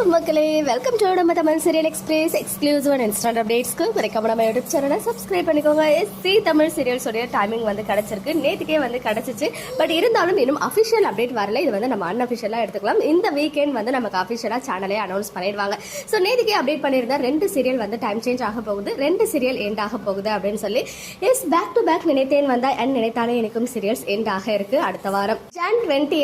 Hello மக்களே welcome to நம்ம Tamil serial express exclusive and instant அப்டேட்ஸ்க்கு மறக்காம நம்ம யூடியூப் சேனலை சப்ஸ்கிரைப் பண்ணிக்கோங்க. எஸ்சி தமிழ் சீரியல்ஸோடைய டைமிங் வந்து கிடச்சிருக்கு. நேற்றுக்கே வந்து கிடச்சிச்சு. பட் இருந்தாலும் இன்னும் அஃபிஷியல் அப்டேட் வரல. இது வந்து நம்ம அன்அஃபிஷியலாக எடுத்துக்கலாம். இந்த வீக்கெண்ட் வந்து நமக்கு அஃபிஷியலாக சேனலே அனௌன்ஸ் பண்ணிடுவாங்க. ஸோ நேற்றுக்கே அப்டேட் பண்ணியிருந்தா ரெண்டு சீரியல் வந்து டைம் சேஞ்ச் ஆக போகுது. ரெண்டு சீரியல் எண்ட் ஆக போகுது அப்படின்னு சொல்லி எஸ் பேக் டு பேக் நினைத்தேன் வந்தா என் நினைத்தானே எனக்கும் சீரியல்ஸ் எண்ட் ஆக இருக்கு அடுத்த வாரம். June twenty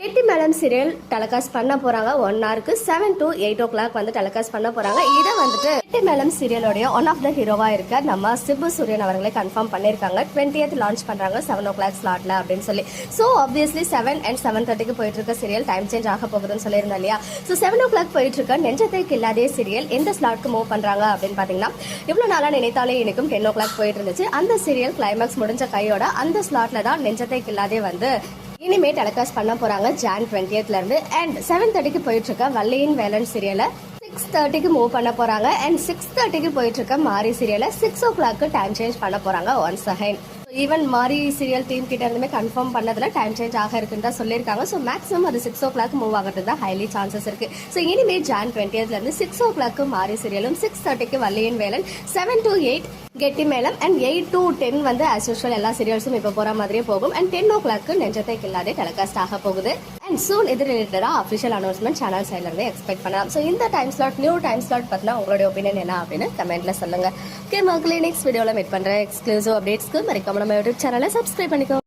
Getti Melam serial telecast பண்ண போறாங்க. ஒன் ஹவருக்கு seven to eight o'clock வந்து டெலகாஸ்ட் பண்ண போறாங்க. இதை வந்துட்டு கெட்டி மேடம் சீரியலோடைய ஒன் ஆஃப் த ஹீரோவா இருக்க நம்ம சிபு சூரியன் அவர்களே கன்ஃபார்ம் பண்ணிருக்காங்க டுவெண்ட்டியத் லான்ச் பண்றாங்க. செவன் ஓ கிளாக் ஸ்லாட்ல அப்படின்னு சொல்லி. So obviously seven and seven தேர்ட்டிக்கு போயிட்டு இருக்க சீரியல் டைம் சேஞ்ச் ஆக போகுதுன்னு சொல்லியிருந்தேன் இல்லையா? ஸோ செவன் ஓ கிளாக் போயிட்டு இருக்க நெஞ்சத்தை இல்லாதே சீரியல் எந்த ஸ்லாட்க்கு மூவ் பண்றாங்க அப்படின்னு பாத்தீங்கன்னா இவ்வளவு நாளா நினைத்தாலே எனக்கும் டென் ஓ கிளாக் போயிட்டு இருந்துச்சு. அந்த சீரியல் கிளைமேக்ஸ் முடிஞ்ச கையோட அந்த ஸ்லாட்ல தான் நெஞ்சத்தை இல்லாதே வந்து இனிமே டெலிகாஸ்ட் பண்ண போறாங்க ஜான் டுவெண்ட்டியத்ல இருந்து. அண்ட் செவன் தேர்ட்டிக்கு போயிட்டு இருக்க வள்ளியின் வேலன் சீரியலை சிக்ஸ் தேர்ட்டிக்கு மூவ் பண்ண போறாங்க. அண்ட் சிக்ஸ் தேர்ட்டிக்கு போயிட்டு இருக்க மாரி சீரியலை சிக்ஸ் ஓ கிளாக்கு டைம் சேஞ்ச் பண்ண போறாங்க once again even Maari serial team கிட்ட இருந்துமே கன்ஃபார்ம் பண்ணதுல டைம் சேஞ்ச் ஆக இருக்குன்னு தான் சொல்லியிருக்காங்க. ஸோ மேக்ஸிமம் அது சிக்ஸ் ஓ கிளாக் மூவ் ஆகிறது தான் ஹைலி சான்சஸ் இருக்கு. ஸோ இனிமே ஜான் டுவெண்ட்டியத்ல இருந்து சிக்ஸ் ஓ கிளாக்கு மாரி சீரியலும் சிக்ஸ் தேர்ட்டிக்கு வள்ளியின் Velan seven to eight Getti Melam and eight to ten வந்து ஆஸ் யூஷுவல் எல்லா சீரியல்ஸும் இப்போ போற மாதிரியே போகும். And ten O clock Nenjathai கில்லாதே telecast ஆக போகுது. அண்ட் சூன் இது ரிலேட்டடாக அஃபிஷியல் அனௌன்ஸ்மெண்ட் சேனல் சைட்ல இருந்து எக்ஸ்பெக்ட் பண்ணலாம். ஸோ இந்த time slot new time slot பத்தினா உங்களுடைய ஒப்பீனியன் என்ன அப்படின்னு கமெண்ட்ல சொல்லுங்க. ஓகே மக்களே நெக்ஸ்ட் வீடியோவில் மீட் பண்ற எக்ஸ்க்ளூசிவ் அப்டேட்ஸ்க்கு மறக்காம நம்ம யூடியூப் சேனலை சப்ஸ்கிரைப் பண்ணிக்கோ